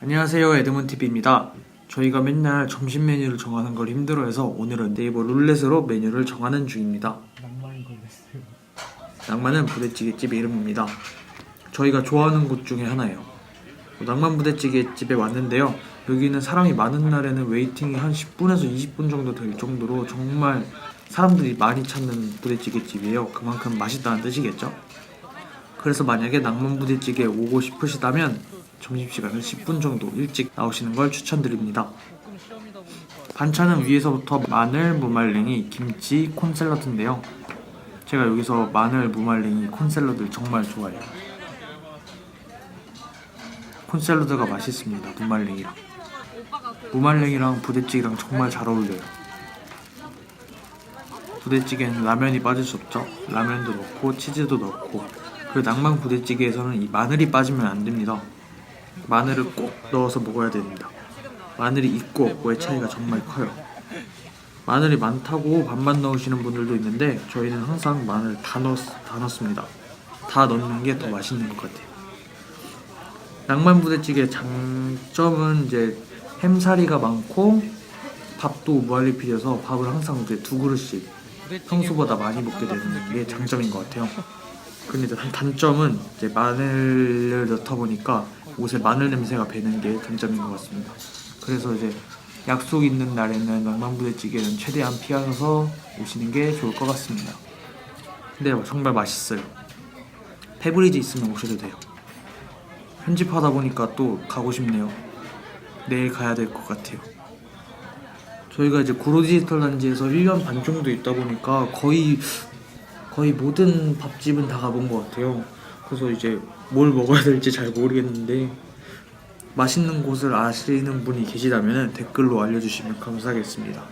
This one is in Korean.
안녕하세요 에드문TV입니다. 저희가 맨날 점심 메뉴를 정하는 걸 힘들어해서 오늘은 네이버 룰렛으로 메뉴를 정하는 중입니다. 낭만이 걸렸어요. 낭만은 부대찌개집 이름입니다. 저희가 좋아하는 곳 중에 하나예요. 낭만 부대찌개 집에 왔는데요. 여기는 사람이 많은 날에는 웨이팅이 한 10분에서 20분 정도 될 정도로 정말 사람들이 많이 찾는 부대찌개 집이에요 그만큼 맛있다는 뜻이겠죠 그래서 만약에 낭만 부대찌개 오고 싶으시다면 점심시간을 10분 정도 일찍 나오시는 걸 추천드립니다. 반찬은 위에서부터 마늘, 무말랭이, 김치, 콘샐러드인데요. 제가 여기서 마늘, 무말랭이, 콘샐러드를 정말 좋아해요. 콘샐러드가 맛있습니다. 무말랭이랑. 무말랭이랑 부대찌개랑 정말 잘 어울려요. 부대찌개는 라면이 빠질 수 없죠. 라면도 넣고 치즈도 넣고 그 낭만 부대찌개에서는 이 마늘이 빠지면 안 됩니다. 마늘을 꼭 넣어서 먹어야 됩니다. 마늘이 있고 없고의 차이가 정말 커요. 마늘이 많다고 반만 넣으시는 분들도 있는데 저희는 항상 마늘 다 넣, 다 넣습니다. 다 넣는 게 더 맛있는 것 같아요. 낭만 부대찌개 장점은 이제 햄사리가 많고 밥도 무한리필이어서 밥을 항상 이제 두 그릇씩 평소보다 많이 먹게 되는 게 장점인 것 같아요. 근데 단- 단점은 이제 마늘을 넣다 보니까 옷에 마늘 냄새가 배는 게 단점인 것 같습니다. 그래서 이제 약속 있는 날에는 낭만부대찌개는 최대한 피하셔서 오시는 게 좋을 것 같습니다. 근데 정말 맛있어요. 페브리즈 있으면 오셔도 돼요. 편집하다 보니까 또 가고 싶네요. 내일 가야 될 것 같아요. 저희가 이제 구로 디지털 단지에서 1년 반 정도 있다 보니까 거의 거의 모든 밥집은 다 가본 것 같아요. 그래서 이제 뭘 먹어야 될지 잘 모르겠는데 맛있는 곳을 아시는 분이 계시다면 댓글로 알려주시면 감사하겠습니다.